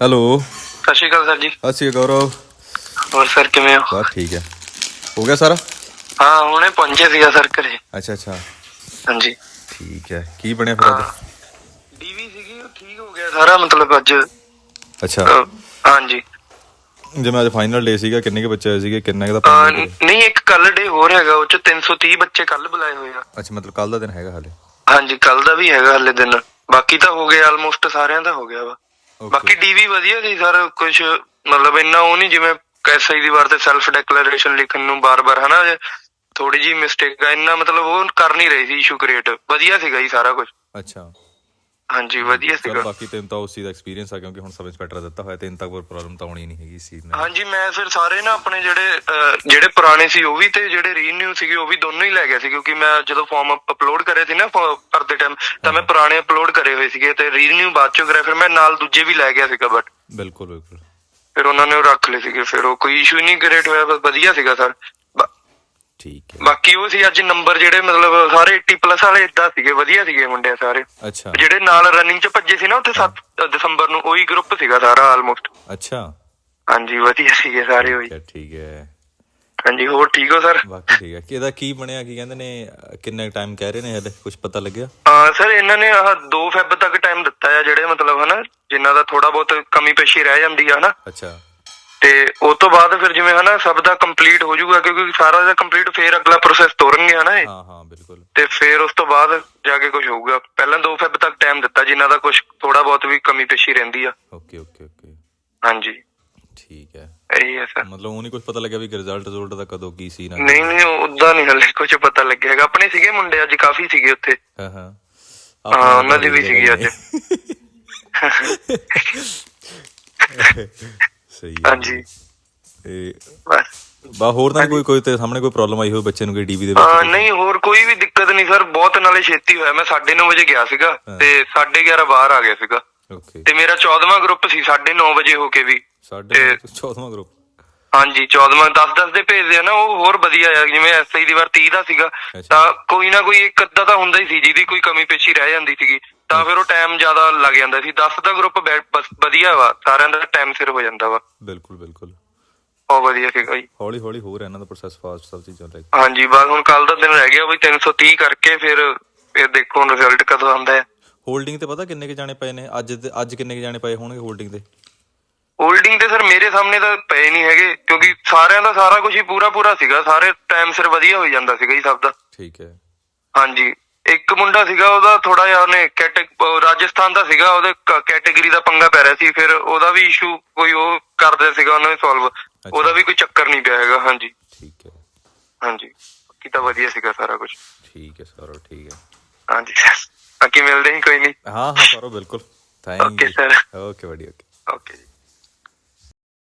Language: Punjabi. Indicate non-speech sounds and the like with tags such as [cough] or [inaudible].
ਹੈਲੋ। ਸਤਿ ਸ਼੍ਰੀ ਅਕਾਲ ਸਰ ਜੀ। ਅਸੀਂ ਗੌਰਵ। ਹੋਰ ਸਰ ਕਿਵੇਂ ਹੋ? ਬਸ ਠੀਕ ਹੈ। ਹੋ ਗਿਆ ਸਾਰਾ? ਹਾਂ ਹੁਣੇ ਪਹੁੰਚੇ ਸੀਗਾ ਸਰ ਘਰੇ। ਅੱਛਾ ਅੱਛਾ। ਹਾਂਜੀ। ਠੀਕ ਹੈ। ਕੀ ਬਣਿਆ ਫਿਰ ਅੱਜ? ਡੀਵੀ ਸੀਗੀ ਉਹ ਠੀਕ ਹੋ ਗਿਆ ਸਾਰਾ ਮਤਲਬ ਅੱਜ। ਅੱਛਾ। ਅਹ, ਹਾਂਜੀ। ਜਿਵੇਂ ਅੱਜ ਫਾਈਨਲ ਡੇ ਸੀਗਾ ਕਿੰਨੇ ਕੇ ਬੱਚੇ ਆਏ ਸੀਗੇ ਕਿੰਨੇ ਕੁ ਦਾ ਅਹ, ਪਾਣੀ ਨਹੀਂ ਇੱਕ ਕੱਲ ਡੇ ਹੋਰ ਹੈਗਾ ਉਹ ਚ 330 ਬੱਚੇ ਕੱਲ ਬੁਲਾਏ ਹੋਏ ਆ। ਅੱਛਾ ਮਤਲਬ ਕੱਲ ਦਾ ਦਿਨ ਹੈਗਾ ਹਾਲੇ? ਹਾਂਜੀ ਕੱਲ ਦਾ ਵੀ ਹੈਗਾ ਹਲੇ ਦਿਨ। ਬਾਕੀ ਤਾਂ ਹੋ ਗਿਆ ਆਲਮੋਸਟ ਸਾਰਿਆਂ ਦਾ ਹੋ ਗਿਆ ਵਾ. ਬਾਕੀ ਡੀਵੀ ਵਧੀਆ ਸੀ ਸਰ ਕੁਝ ਮਤਲਬ ਇੰਨਾ ਉਹ ਨਹੀਂ ਜਿਵੇਂ ਐਸਆਈ ਦੀ ਵਾਰ ਤੇ ਸੈਲਫ ਡੈਕਲੇਰੇਸ਼ਨ ਲਿਖਣ ਨੂੰ ਬਾਰ-ਬਾਰ ਹਨਾ? ਥੋੜੀ ਜੀ ਮਿਸਟੇਕ ਆ ਇੰਨਾ ਮਤਲਬ ਉਹ ਕਰ ਨਹੀਂ ਰਹੀ ਸੀ ਇਸ਼ੂ ਕ੍ਰੀਏਟ ਵਧੀਆ ਸੀਗਾ ਜੀ ਸਾਰਾ ਕੁਝ ਅੱਛਾ। ਹਾਂਜੀ ਵਧੀਆ ਸੀਗਾ। ਬਾਕੀ ਤੈਨੂੰ ਤਾਂ ਉਸ ਚੀਜ਼ ਦਾ ਐਕਸਪੀਰੀਅੰਸ ਆ ਕਿਉਂਕਿ ਹੁਣ ਸਬ ਇੰਸਪੈਕਟਰ ਦਿੱਤਾ ਹੋਇਆ ਤੈਨੂੰ ਤਾਂ ਕੋਈ ਪ੍ਰੋਬਲਮ ਤਾਂ ਆਉਣੀ ਨਹੀਂ ਹੈਗੀ ਇਸ ਚੀਜ਼ ਨਾਲ। ਹਾਂਜੀ ਮੈਂ ਫਿਰ ਸਾਰੇ ਨਾ ਆਪਣੇ ਜਿਹੜੇ ਜਿਹੜੇ ਪੁਰਾਣੇ ਸੀ ਉਹ ਵੀ ਤੇ ਜਿਹੜੇ ਰੀਨਿਊ ਸੀਗੇ ਉਹ ਵੀ ਦੋਨੋਂ ਹੀ ਲੈ ਗਿਆ ਸੀ ਕਿਉਂਕਿ ਮੈਂ ਜਦੋਂ ਫਾਰਮ ਅਪਲੋਡ ਕਰੇ ਸੀ ਨਾ ਭਰਦੇ ਟਾਈਮ ਤਾਂ ਮੈਂ ਪੁਰਾਣੇ ਅਪਲੋਡ ਕਰੇ ਹੋਏ ਸੀਗੇ ਤੇ ਰੀਨਿਊ ਬਾਅਦ ਚੋਂ ਕਰਿਆ ਫਿਰ ਮੈਂ ਨਾਲ ਦੂਜੇ ਵੀ ਲੈ ਗਿਆ ਸੀਗਾ ਬਟ ਬਿਲਕੁਲ ਬਿਲਕੁਲ। ਫਿਰ ਉਹਨਾਂ ਨੇ ਉਹ ਰੱਖ ਲਏ ਸੀਗੇ ਫਿਰ ਉਹ ਕੋਈ ਇਸ਼ੂ ਨਹੀਂ ਕ੍ਰੀਏਟ ਹੋਇਆ ਬਸ ਵਧੀਆ ਸੀਗਾ ਸਰ। ਠੀਕ ਹੈ। ਬਾਕੀ ਉਹ ਸੀ ਅੱਜ ਨੰਬਰ ਜਿਹੜੇ ਮਤਲਬ ਸਾਰੇ 80 ਪਲੱਸ ਵਾਲੇ ਇਦਾਂ ਸੀਗੇ ਵਧੀਆ ਸੀਗੇ ਮੁੰਡੇ ਸਾਰੇ। ਅੱਛਾ। ਜਿਹੜੇ ਨਾਲ ਰਨਿੰਗ ਚ ਭੱਜੇ ਸੀ ਨਾ ਉੱਥੇ 7 ਦਸੰਬਰ ਨੂੰ ਉਹੀ ਗਰੁੱਪ ਸੀਗਾ ਸਾਰਾ ਆਲਮੋਸਟ ਅੱਛਾ। ਹਾਂਜੀ ਵਧੀਆ ਸੀਗੇ ਸਾਰੇ ਉਹੀ। ਠੀਕ ਹੈ ਹਾਂਜੀ ਹੋਰ ਠੀਕ ਹੋ ਸਰ? ਬਾਕੀ ਠੀਕ ਹੈ। ਕਿ ਇਹਦਾ ਕੀ ਬਣਿਆ ਕੀ ਕਹਿੰਦੇ ਨੇ ਕਿੰਨਾ ਟਾਈਮ ਕਹਿ ਰਹੇ ਨੇ ਹਲੇ ਕੁਝ ਪਤਾ ਲੱਗਿਆ? ਹਾਂ ਸਰ ਇਹਨਾਂ ਨੇ ਆਹ 2 ਫੈਬ ਤੱਕ ਟਾਈਮ ਦਿੱਤਾ ਹੈ ਜਿਹੜੇ ਮਤਲਬ ਹਨਾ ਜਿਨ੍ਹਾਂ ਦਾ ਥੋੜਾ ਬਹੁਤ ਕਮੀ ਪੇਸ਼ੀ ਰਹਿ ਜਾਂਦੀ ਆ ਹਨਾ। ਅੱਛਾ। ਤੇ ਉਸ ਤੋਂ ਬਾਅਦ ਫਿਰ ਜਿਵੇਂ ਹਨਾ ਸਭ ਦਾ ਕੰਪਲੀਟ ਹੋ ਜਾਊਗਾ ਕਿਉਂਕਿ ਸਾਰਾ ਦਾ ਕੰਪਲੀਟ ਫੇਰ ਅਗਲਾ ਪ੍ਰੋਸੈਸ ਤੋਰਨਗੇ ਹਨਾ ਇਹ। ਹਾਂ ਹਾਂ ਬਿਲਕੁਲ। ਤੇ ਫਿਰ ਉਸ ਤੋਂ ਬਾਅਦ ਜਾ ਕੇ ਕੁਝ ਹੋਊਗਾ। ਪਹਿਲਾਂ 2 ਫੈਬ ਤੱਕ ਟਾਈਮ ਦਿੱਤਾ ਜਿਨ੍ਹਾਂ ਦਾ ਕੁਝ ਥੋੜਾ ਬਹੁਤ ਵੀ ਕਮੀ ਪੇਸ਼ੀ ਰਹਿੰਦੀ ਆ। ਓਕੇ ਓਕੇ ਓਕੇ ਹਾਂਜੀ। ਠੀਕ ਹੈ। ਇਹੀ ਹੈ ਸਰ। ਮਤਲਬ ਉਹ ਨਹੀਂ ਕੁਝ ਪਤਾ ਲੱਗਿਆ ਵੀ ਰਿਜ਼ਲਟ ਰਿਜ਼ਲਟ ਦਾ ਕਦੋਂ ਕੀ ਸੀ ਨਾ ਨਹੀਂ ਨਹੀਂ ਉਦਾਂ ਨਹੀਂ ਹਲੇ ਕੁਝ ਪਤਾ ਲੱਗਿਆ ਹੈਗਾ। ਆਪਣੇ ਸੀਗੇ ਮੁੰਡੇ ਅੱਜ ਕਾਫੀ ਸੀਗੇ ਉੱਥੇ। ਹਾਂ ਹਾਂ। ਹਾਂ ਉਹਨਾਂ ਦੀ ਵੀ ਸੀਗੀ ਅੱਜ। [laughs] [laughs] [laughs] ਸਹੀ ਹੈ ਹਾਂਜੀ। ਤੇ ਬਸ। ਬਾ ਹੋਰ ਤਾਂ ਨੀ ਕੋਈ ਕੋਈ ਤੇ ਸਾਹਮਣੇ ਕੋਈ ਪ੍ਰੋਬਲਮ ਆਈ ਹੋਵੇ ਬੱਚੇ ਨੂੰ ਕੋਈ ਡੀਵੀ ਦੇ ਹਾਂ ਵਿੱਚ ਨਹੀਂ ਹੋਰ ਕੋਈ ਵੀ ਦਿੱਕਤ ਨਹੀਂ ਸਰ ਬਹੁਤ ਨਾਲੇ ਛੇਤੀ ਹੋਇਆ। ਮੈਂ 9:30 ਵਜੇ ਗਿਆ ਸੀਗਾ ਤੇ 11:30 ਬਾਹਰ ਆ ਗਿਆ ਸੀਗਾ। ਓਕੇ ਤੇ ਮੇਰਾ 14ਵਾਂ ਗਰੁੱਪ ਸੀ 9:30 ਵਜੇ ਹੋ ਕੇ ਵੀ। ਸਾਡੇ 14ਵਾਂ ਗਰੁੱਪ ਹਾਂਜੀ 14ਵਾਂ 10-10 ਦੇ ਭੇਜਦੇ ਆ ਨਾ ਉਹ ਹੋਰ ਵਧੀਆ ਆ। ਜਿਵੇਂ ਐਸਆਈ ਦੀ ਵਾਰ 30 ਦਾ ਸੀਗਾ। ਤਾਂ ਕੋਈ ਨਾ ਕੋਈ ਇੱਕ ਅੱਧਾ ਤਾਂ ਹੁੰਦਾ ਹੀ ਸੀ ਜਿਹਦੀ ਕੋਈ ਕਮੀ ਪੇਸ਼ੀ ਰਹਿ ਜਾਂਦੀ ਸੀਗੀ। ਤਾਂ ਫਿਰ ਉਹ ਟਾਈਮ ਜ਼ਿਆਦਾ ਲੱਗ ਜਾਂਦਾ ਸੀ। 10 ਦਾ ਗਰੁੱਪ ਵਧੀਆ ਵਾ ਸਾਰਿਆਂ ਦਾ ਟਾਈਮ ਸਿਰ ਹੋ ਜਾਂਦਾ ਵਾ। ਬਿਲਕੁਲ ਬਿਲਕੁਲ। ਬਹੁਤ ਵਧੀਆ ਸੀਗਾ ਜੀ ਹੌਲੀ ਹੌਲੀ ਹੋ ਰਿਹਾ ਇਹਨਾਂ ਦਾ ਪ੍ਰੋਸੈਸ ਫਾਸਟ ਸਭ ਚੀਜ਼ਾਂ ਲੈ ਹਾਂਜੀ ਬਸ ਹੁਣ ਕੱਲ ਦਾ ਦਿਨ ਰਹਿ ਗਿਆ ਵੀ 330 ਕਰਕੇ ਫਿਰ ਫਿਰ ਦੇਖੋ ਹੁਣ ਰਿਜ਼ਲਟ ਕਦੋਂ ਆਉਂਦਾ ਹੈ। ਹੋਲਡਿੰਗ ਤੇ ਪਤਾ ਕਿੰਨੇ ਕੇ ਜਾਣੇ ਪਏ ਨੇ? ਅੱਜ ਅੱਜ ਕਿੰਨੇ ਕੇ ਜਾਣੇ ਪਏ ਹੋਣਗੇ ਹੋਲਡਿੰਗ ਤੇ? ਹੋਲਡਿੰਗ ਤੇ ਸਰ ਮੇਰੇ ਸਾਹਮਣੇ ਤਾਂ ਪਏ ਨਹੀਂ ਹੈਗੇ ਕਿਉਂਕਿ ਸਾਰਿਆਂ ਦਾ ਸਾਰਾ ਕੁਝ ਹੀ ਪੂਰਾ ਪੂਰਾ ਸੀਗਾ। ਸਾਰੇ ਟਾਈਮ ਸਿਰ ਵਧੀਆ ਹੋ ਜਾਂਦਾ ਸੀਗਾ ਜੀ ਸਭ ਦਾ। ਠੀਕ ਹੈ। ਹਾਂਜੀ। ਇੱਕ ਮੁੰਡਾ ਸੀਗਾ ਉਹਦਾ ਥੋੜਾ ਜਿਹਾ ਉਹਨੇ ਰਾਜਸਥਾਨ ਦਾ ਸੀਗਾ ਉਹਦੇ ਕੈਟਾਗਰੀ ਦਾ ਪੰਗਾ ਪੈ ਰਿਹਾ ਸੀ ਫਿਰ ਉਹਦਾ ਵੀ ਇਸ਼ੂ ਕੋਈ ਉਹ ਕਰਦੇ ਸੀਗਾ ਉਹਨਾਂ ਨੇ ਸੋਲਵ ਉਹਦਾ ਵੀ ਕੋਈ ਚੱਕਰ ਨਹੀਂ ਪਿਆ ਹੈਗਾ ਹਾਂਜੀ। ਠੀਕ ਹੈ। ਹਾਂਜੀ। ਬਾਕੀ ਤਾਂ ਵਧੀਆ ਸੀਗਾ ਸਾਰਾ ਕੁਝ ਠੀਕ ਹੈ ਸਰ ਠੀਕ ਹੈ। ਹਾਂਜੀ। ਬਾਕੀ ਮਿਲਦੇ ਹੀ ਕੋਈ ਨਹੀਂ। ਹਾਂ ਹਾਂ ਕਰੋ ਬਿਲਕੁਲ। Thank you sir. ਓਕੇ ਬੜੀ ਓਕੇ